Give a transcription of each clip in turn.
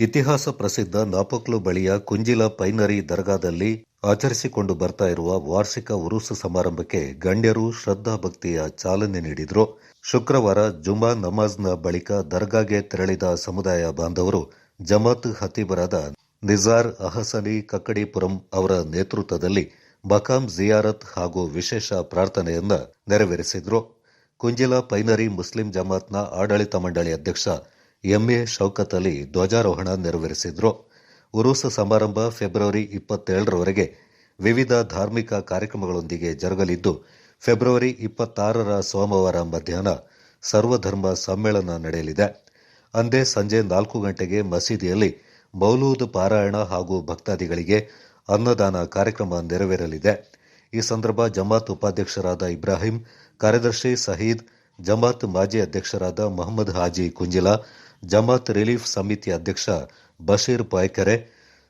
ಇತಿಹಾಸ ಪ್ರಸಿದ್ಧ ನಾಪಕ್ಲು ಬಳಿಯ ಕುಂಜಿಲ ಪೈನರಿ ದರ್ಗಾದಲ್ಲಿ ಆಚರಿಸಿಕೊಂಡು ಬರ್ತಾ ಇರುವ ವಾರ್ಷಿಕ ಉರುಸು ಸಮಾರಂಭಕ್ಕೆ ಗಣ್ಯರು ಶ್ರದ್ಧಾಭಕ್ತಿಯ ಚಾಲನೆ ನೀಡಿದ್ರು. ಶುಕ್ರವಾರ ಜುಮಾ ನಮಾಜ್ನ ಬಳಿಕ ದರ್ಗಾಗೆ ತೆರಳಿದ ಸಮುದಾಯ ಬಾಂಧವರು ಜಮಾತ್ ಹತೀಬರಾದ ನಿಜಾರ್ ಅಹಸನಿ ಕಕ್ಕಡಿಪುರಂ ಅವರ ನೇತೃತ್ವದಲ್ಲಿ ಬಕಾಂ ಜಿಯಾರತ್ ಹಾಗೂ ವಿಶೇಷ ಪ್ರಾರ್ಥನೆಯನ್ನ ನೆರವೇರಿಸಿದ್ರು. ಕುಂಜಿಲ ಪೈನರಿ ಮುಸ್ಲಿಂ ಜಮಾತ್ನ ಆಡಳಿತ ಮಂಡಳಿ ಅಧ್ಯಕ್ಷ ಎಂಎ ಶೌಕತ್ ಅಲಿ ಧ್ವಜಾರೋಹಣ ನೆರವೇರಿಸಿದ್ರು. ಉರುಸ ಸಮಾರಂಭ ಫೆಬ್ರವರಿ ಇಪ್ಪತ್ತೇಳರವರೆಗೆ ವಿವಿಧ ಧಾರ್ಮಿಕ ಕಾರ್ಯಕ್ರಮಗಳೊಂದಿಗೆ ಜರುಗಲಿದ್ದು, ಫೆಬ್ರವರಿ ಇಪ್ಪತ್ತಾರರ ಸೋಮವಾರ ಮಧ್ಯಾಹ್ನ ಸರ್ವಧರ್ಮ ಸಮ್ಮೇಳನ ನಡೆಯಲಿದೆ. ಅಂದೇ ಸಂಜೆ ನಾಲ್ಕು ಗಂಟೆಗೆ ಮಸೀದಿಯಲ್ಲಿ ಮೌಲೂದ್ ಪಾರಾಯಣ ಹಾಗೂ ಭಕ್ತಾದಿಗಳಿಗೆ ಅನ್ನದಾನ ಕಾರ್ಯಕ್ರಮ ನೆರವೇರಲಿದೆ. ಈ ಸಂದರ್ಭ ಜಮಾತ್ ಉಪಾಧ್ಯಕ್ಷರಾದ ಇಬ್ರಾಹಿಂ, ಕಾರ್ಯದರ್ಶಿ ಸಹೀದ್, ಜಮಾತ್ ಮಾಜಿ ಅಧ್ಯಕ್ಷರಾದ ಮೊಹಮ್ಮದ್ ಹಾಜಿ ಕುಂಜಿಲಾ ಜಮಾತ್ ರಿಲೀಫ್ ಸಮಿತಿ ಅಧ್ಯಕ್ಷ ಬಶೀರ್ ಪಾಯ್ಕೆರೆ,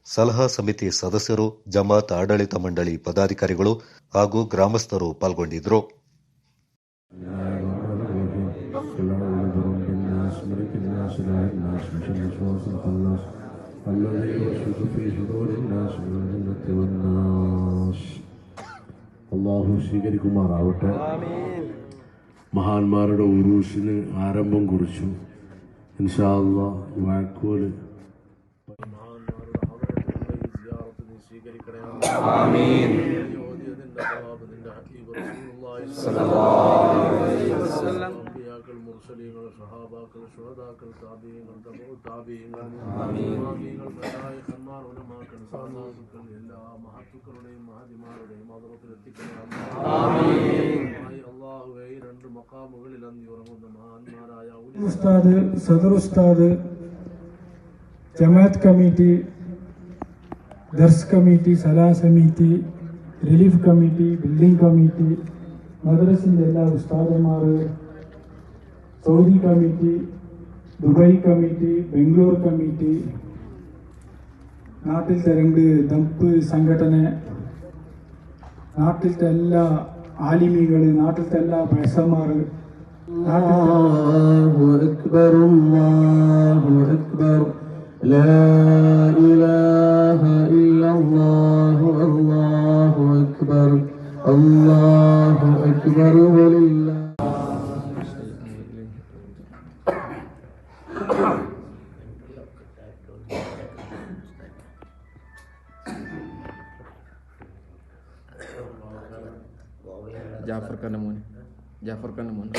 ಸಲಹಾ ಸಮಿತಿ ಸದಸ್ಯರು, ಜಮಾತ್ ಆಡಳಿತ ಮಂಡಳಿ ಪದಾಧಿಕಾರಿಗಳು ಹಾಗೂ ಗ್ರಾಮಸ್ಥರು ಪಾಲ್ಗೊಂಡಿದ್ದರು. ಮಹಾನ್ മഹാന്മാരുടെ ഉറൂസിന് ആരംഭം കുറിച്ചു. إن شاء الله. مع الكل آمين. صلى الله عليه وسلم آمين آمين الله ഉസ്താദ് സദർ ഉസ്താദ് ജമാഅത്ത് കമ്മിറ്റി ദർസ് കമ്മിറ്റി സലാ സമിതി റിലീഫ് കമ്മിറ്റി ബിൽഡിംഗ് കമ്മിറ്റി മദ്രസിന്റെ എല്ലാ ഉസ്താദന്മാർ Saudi committee Dubai committee Bangalore committee നാട്ടിലത്തെ രണ്ട് ദമ്പ് സംഘടന നാട്ടിലത്തെ എല്ലാ ആലിമികൾ നാട്ടിലത്തെ എല്ലാ പൈസമാർ الله أكبر الله أكبر. لا إله إلا الله الله أكبر الله أكبر ولله. جعفر کا نمونہ جعفر کا نمونہ